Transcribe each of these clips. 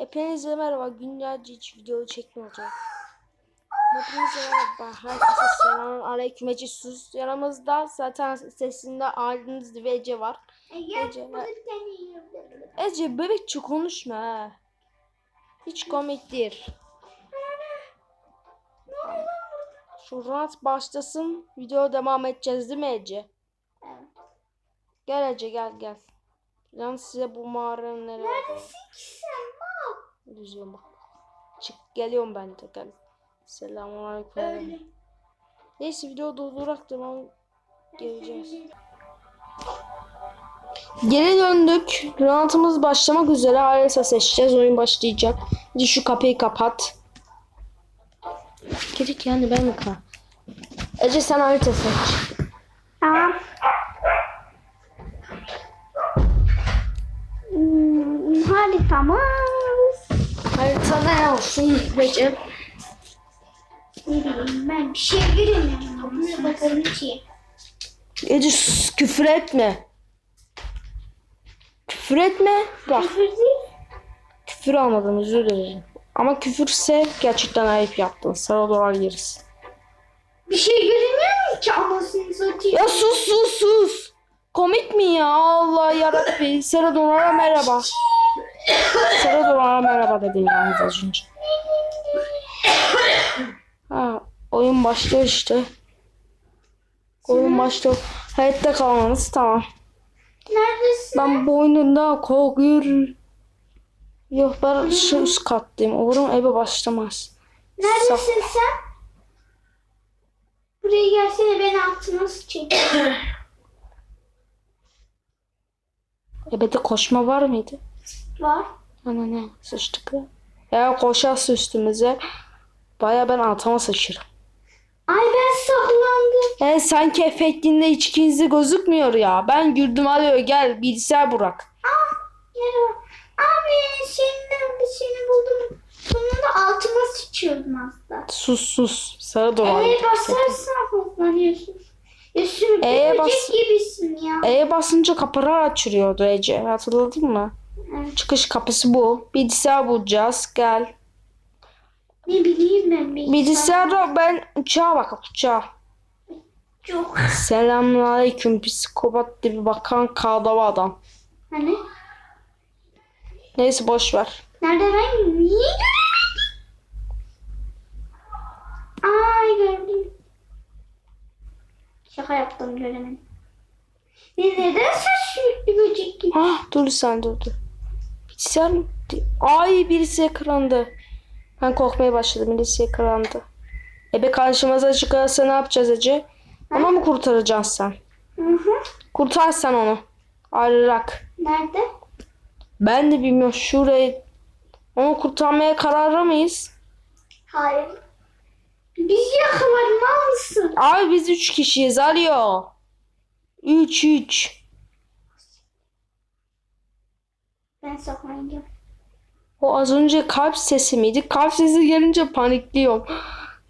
Hepinize merhaba. Günlerce hiç video çekmeyeceğim. Hepinize merhaba. Herkese selamun aleyküm. Ece sus. Yanımızda zaten sesinde ve Ece var. Ege, Ece. Ece bebekçe konuşma ha. Hiç komik değil. Şu rahat başlasın. Video devam edeceğiz değil mi Ece? Evet. Gel Ece gel gel. Ben size bu mağaranın nereye Neredesin ki sen? Düzüyorum bak. Çık geliyorum ben de gel. Selamünaleyküm. Öyle. Neyse video durdurak devam geleceğiz. Geri döndük. Rahatımız başlamak üzere. Harita seçeceğiz. Oyun başlayacak. Hadi şu kapıyı kapat. Gerek yani ben mi kal? Ece sen harita seç. Tamam. Hmm, haritamız. Harita ne olsun Ece? Ne bileyim ben bir şey göremiyorum. Kapıya bakalım ki. Sus, küfür etme. Küfür etme. Bak Küfür değil. küfür almadım özür dilerim. Ama küfürse gerçekten ayıp yaptın. Sana dolar yeriz. Bir şey göremiyorum ki anasını satayım. Ya sus sus sus. Komik mi ya? Allah yarabbi. Sera Donar'a merhaba. Sera merhaba dedin yalnız az önce. Ha, oyun başlıyor işte. Oyun başlıyor. Hayatta kalmanız tamam. Neredesin? Ben bu oyununda korkuyorum. Yok ben şu üst kattayım. Umarım eve başlamaz. Neredesin sen? Buraya gelsene beni altıma sıçayım. Ebede koşma var mıydı? Var. Ana ne sıçtık ya. Ya koşarsa üstümüze. Baya ben altıma sıçırım. Ay ben saklandım. E sanki efektinde hiç ikinizi gözükmüyor ya. Ben güldüm alıyor gel bilgisayar bırak. Ah merhaba. Abi bir seni buldum. Sonunda altıma sıçıyordum aslında. Sus sus. Sarı dolar. E'ye basarsan sürü E'ye böcek bas- gibisin ya. E'ye basınca kapılar açılıyordu Ece. Hatırladın mı? Çıkış kapısı bu. Bilgisayar bulacağız. Gel. Ne bileyim ben bir Bilgisayarda ben uçağa bak uçağa. Çok. Selamünaleyküm psikopat gibi bakan kağıdava adam. Hani? Neyse boş ver. Nerede ben? Niye? Ay gördüm. Şaka yaptım göremedim. Ne neden sen sürekli böcek gibi? Ah dur sen dur dur. Mı? Ay birisi ekrandı. Ben korkmaya başladım. Birisi ekrandı. Ebe karşımıza çıkarsa ne yapacağız Ece? Onu mu kurtaracaksın sen? Hı hı. Kurtar sen onu. Ayrırak. Nerede? Ben de bilmiyorum. Şurayı onu kurtarmaya kararlı mıyız? Hayır. Bizi yakalar mısın? Abi biz üç kişiyiz. Alo. Üç üç. Ben saklanacağım. O az önce kalp sesi miydi? Kalp sesi gelince panikliyorum.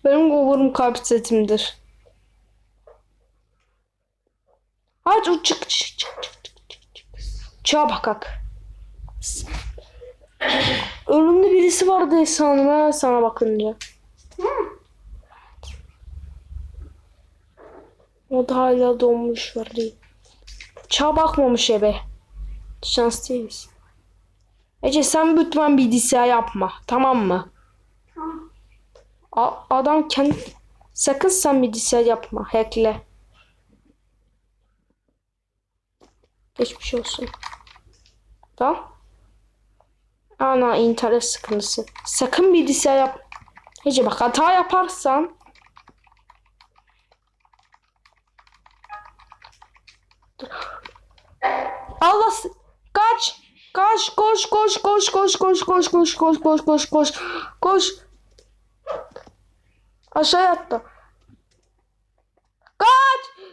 Benim umarım kalp sesimdir. Hadi uç çık çık çık çık çık çık çık. Çığa bakak. Önümde birisi vardı sanırım ha sana bakınca. Hı. O da hala donmuş var değil. Çağ bakmamış ebe. Şanslıyız. Ece sen lütfen bilgisayar yapma. Tamam mı? Tamam. A- adam kendi... Sakın sen bilgisayar yapma. Hackle. Geçmiş olsun. Tamam. Ana internet sıkıntısı. Sakın bilgisayar yap. Ece bak hata yaparsan Allah kaç kaç koş koş koş koş koş koş koş koş koş koş koş koş aşağı attı. Kaç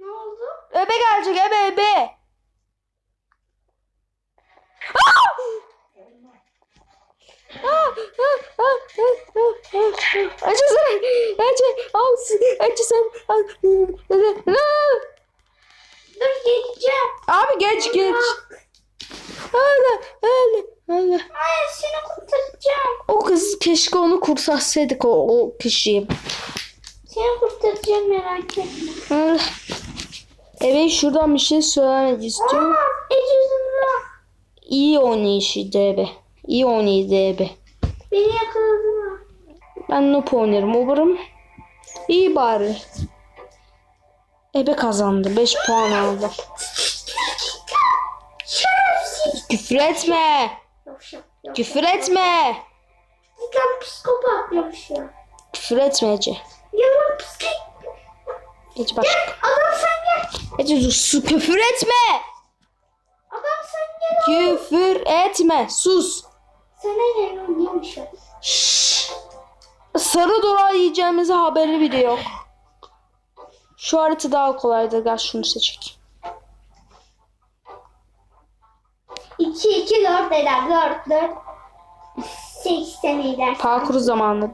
Ne oldu? ebe gelecek ebe ebe. Ah! Ah, ah, ah, ah, ah, ah. Ece sen, Ece, al, Ece sen, al, Ah! Dur geleceğim. Abi geç geç. Öyle öyle Öyle. Hayır seni kurtaracağım. O kız keşke onu kurtarsaydık o, o kişiyi. Seni kurtaracağım merak etme. Öyle. Evet şuradan bir şey söylemek istiyorum. Aa Zümra. İyi oynayışıydı Ebe. İyi oynaydı Ebe. Beni yakaladılar. Ben noob oynarım umarım. İyi bari. Ebe kazandı. 5 puan aldı. Küfür etme. Yavşak. Yavşak. Küfür etme. Lan psikopat yavşak. Küfür etme Ece. Yalan pislik. Ece başka. Adam sen gel. Ece dur su küfür etme. Adam sen gel. Küfür etme. Sus. Sana ne lan yavşak. Şşş. Sarı dolar yiyeceğimize haberi bile yok. Şu harita daha kolaydı. Gel şunu seçek. 2 2 4 eder 4 4 80 eder. Parkur zamanı.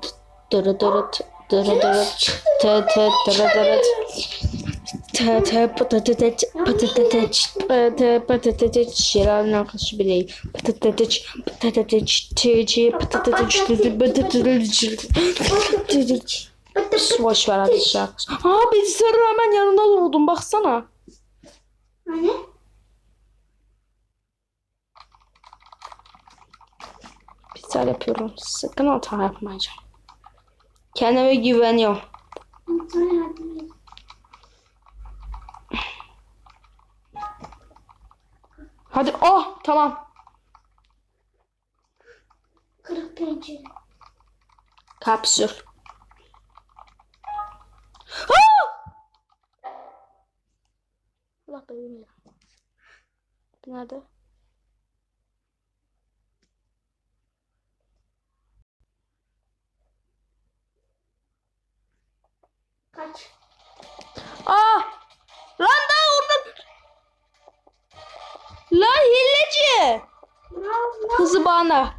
Dırı dırı dırı dırı tı tı dırı dırı tı tı patateç patateç patateç patateç şiranın arkadaşı bile patateç patateç teci patateç patateç boş ver hadi şarkı. Aa bilgisayarın hemen yanında oldum baksana. Hani? Bilgisayar yapıyorum. Sakın hata yapmayacağım. Kendime güveniyorum. Hadi oh tamam. Kırık pencere. Kapsül. Allah benim ya. Nerede? Kaç. Aa! Lan daha orada. Lan hilleci. Bravo. Kızı bana.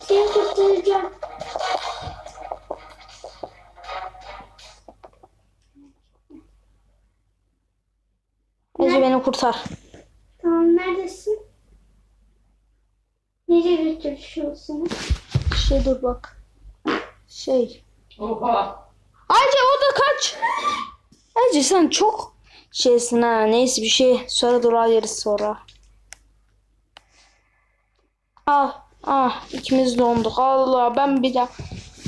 Seni kurtaracağım. Ece beni kurtar. Tamam neredesin? Nereye götürüyorsun? Şey dur bak. Şey. Oha. Ayça o da kaç. Ece sen çok şeysin ha. Neyse bir şey sonra dolar yeriz sonra. Ah ah ikimiz donduk. Allah ben bir daha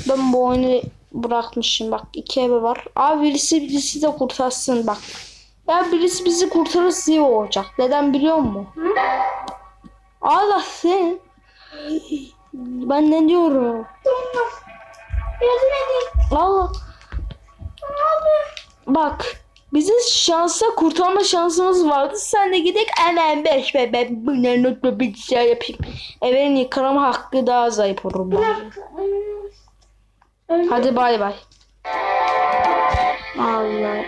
ben bu oyunu bırakmışım bak iki eve var. Abi birisi birisi de kurtarsın bak. Ya birisi bizi kurtarırsa iyi olacak. Neden biliyor musun? Hı? Allah sen. Ben ne diyorum? Edin. Allah. Abi. Bak bizim şansa kurtarma şansımız vardı. Sen de gidek hemen beş ve ben bunları notla bir şey yapayım. Evin yıkama hakkı daha zayıf olur. Bir dakika. Hadi bay bay. Allah.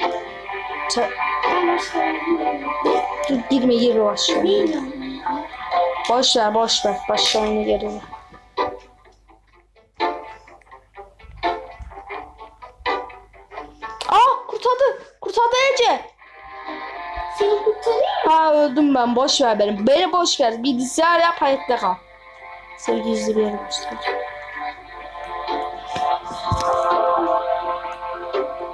Başlayayım. Dur girme girme başla. Değil. Boş ver boş ver. Başlayını girme. Ha öldüm ben. Boş ver beni. Beni boş ver. Bilgisayar yap hayatta kal. Seni gizli bir yere göstereceğim.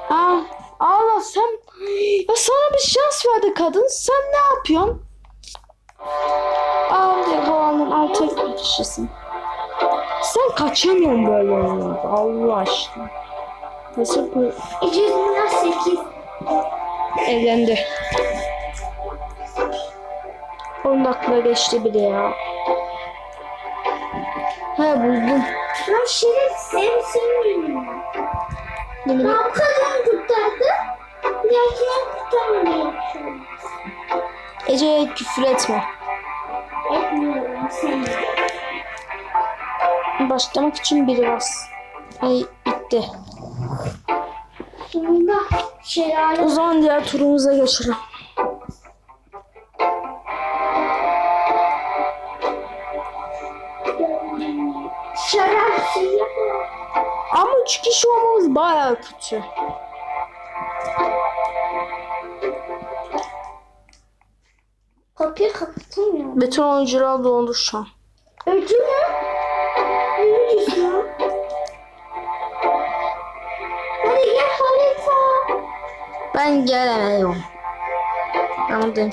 Aa, Allah sen ya sana bir şans verdi kadın. Sen ne yapıyorsun? Aa diye bu anın altı bir kişisin. Sen kaçamıyorsun böyle oyunlarda. Allah aşkına. Nasıl bu Ece Zümra 8. evlendi? 10 dakika geçti bile ya. He buldum. Lan şeref sen senin Ben bu kadını kurtardı. Diğerkinden kurtarmadı. Ece küfür etme. Etmiyorum seni. Başlamak için biri bas. Ay bitti. Sonunda şelale O zaman diğer turumuza geçelim. Kişi olmamız baya kötü. Kapıyı kapatamıyorum. Bütün oyuncular dondu şu an. Öldü mü? Diyorsun? Hadi gel harita. Ben gelemiyorum. Anladım.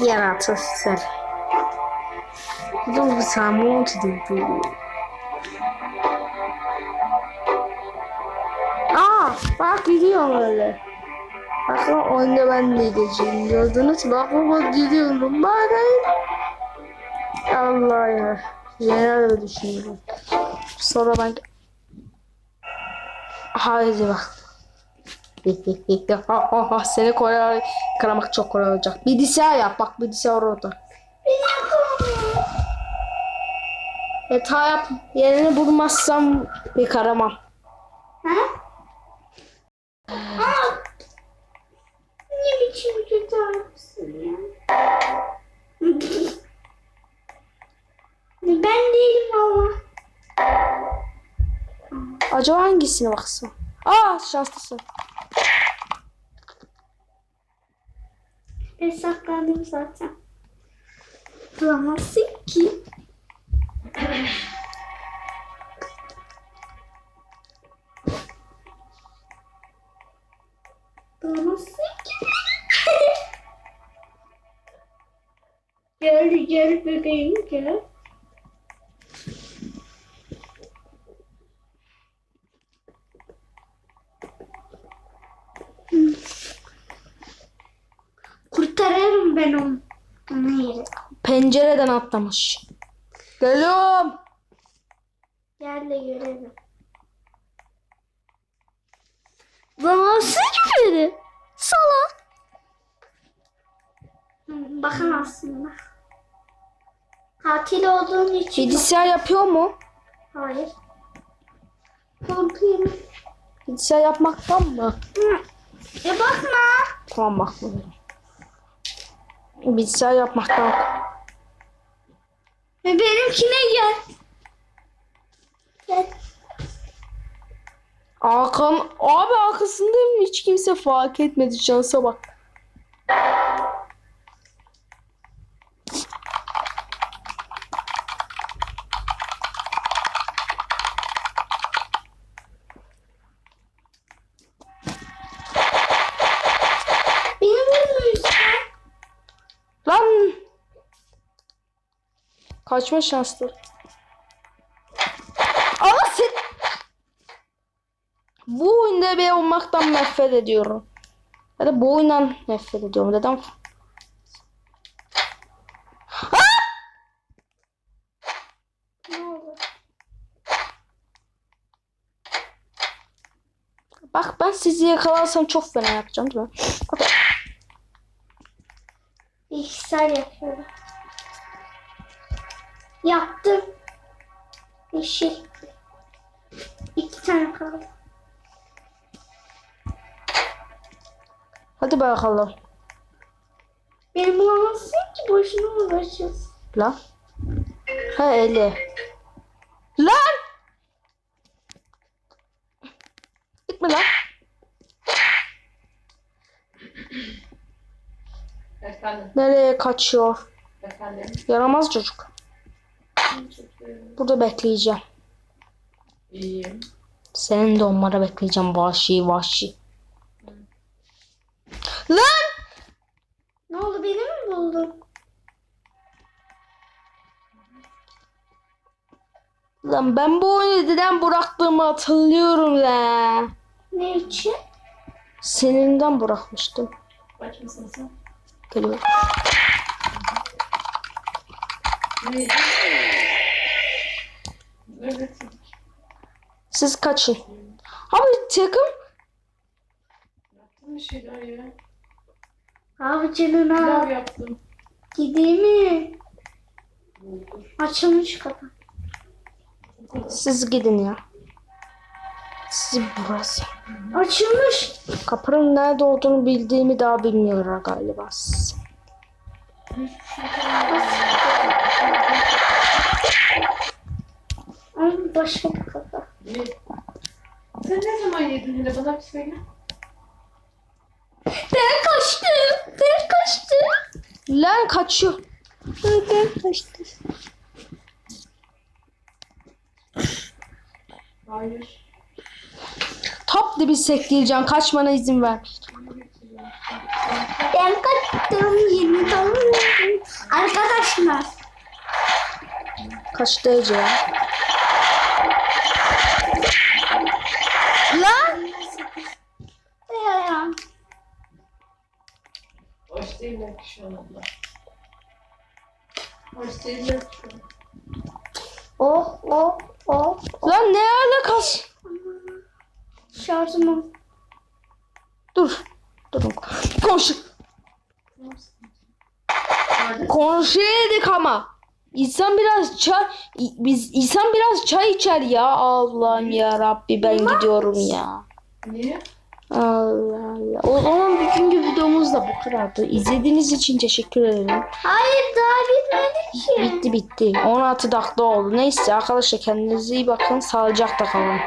Bu Yaratıcı. Dur bir saniye montu değil. Aa bak gidiyorum öyle. Bakın oyunda ben de gideceğim. Gördünüz mü? Bak bak gidiyorum. Bakın. Allah ya. Yine öyle düşünüyorum. Sonra ben... Haydi bak. Seni kolay kıramak çok kolay olacak. Bilgisayar yap bak bilgisayar orada. Beni yapamıyorum. Hata yap. Yerini bulmazsam bir karamam. Ha? Aa, ne biçim kötü yapmışsın ya? ben değilim ama. Acaba hangisine baksın? Aa şanslısın. Ben saklandım zaten. Bulamazsın ki. Gel gel bebeğim gel. Kurtarırım ben onu. Pencereden atlamış. Geliyorum. Gel de görelim. Bulamazsın ki beni. Salak. Hı, Bakamazsın bak. Katil olduğun için. Bilgisayar yapıyor mu? Hayır. Korkuyorum. Bilgisayar yapmaktan mı? Hı. Ya bakma. Tamam bakmıyorum. Bilgisayar yapmaktan. Ve benimkine gel. Gel. Hakan abi arkasındayım hiç kimse fark etmedi şansa bak. Kaçma şanslı. Ama sen... Bu oyunda ben olmaktan nefret ediyorum. Ya da bu oyundan nefret ediyorum. Neden? Bak ben sizi yakalarsam çok fena yapacağım değil mi? Bak, Bilgisayar yapıyorum. Yaptım. Yeşil. İki tane kaldı. Hadi bakalım. Beni bulamazsın ki boşuna uğraşıyorsun. Lan. Ha eli. Lan! Gitme lan. Efendim, Nereye kaçıyor? efendim. Yaramaz çocuk. Burada bekleyeceğim. İyiyim. Senin de onlara bekleyeceğim vahşi vahşi. Lan! Ne oldu beni mi buldun? Lan ben bu oyunu neden bıraktığımı hatırlıyorum la. Ne için? Seninden bırakmıştım. Mısın sen? Geliyor. Ne? Siz kaçın. Abi takım Yaptım bir şeyler ya. Abi canına. Pilav yaptım. Gideyim mi? Açılmış kapı. siz gidin ya. Siz burası. Açılmış. Kapının nerede olduğunu bildiğimi daha bilmiyorlar galiba. siz. Kapı. Ne? Sen ne zaman yedin hele bana bir söyle. Ben kaçtım. Ben kaçtım. Lan kaçıyor. Ben kaçtım. Hayır. Top dibi sekleyeceğim. Kaçmana izin ver. Ben kaçtım. Yeni doğdum. Arkadaşlar. Kaçtı Ece ya. Değiller ki şu an. Oh oh oh. Lan ne alakası? Şarjımım. Dur. Durun. Komşu yedik ama. İnsan biraz çay biz insan biraz çay içer ya. Allah'ım ya Rabbi ben gidiyorum ya. Niye? Allah Allah. O zaman bugünkü videomuz da bu kadardı. İzlediğiniz için teşekkür ederim. Hayır daha bitmedi ki. Bitti bitti. 16 dakika oldu. Neyse arkadaşlar kendinize iyi bakın. Sağlıcakla kalın.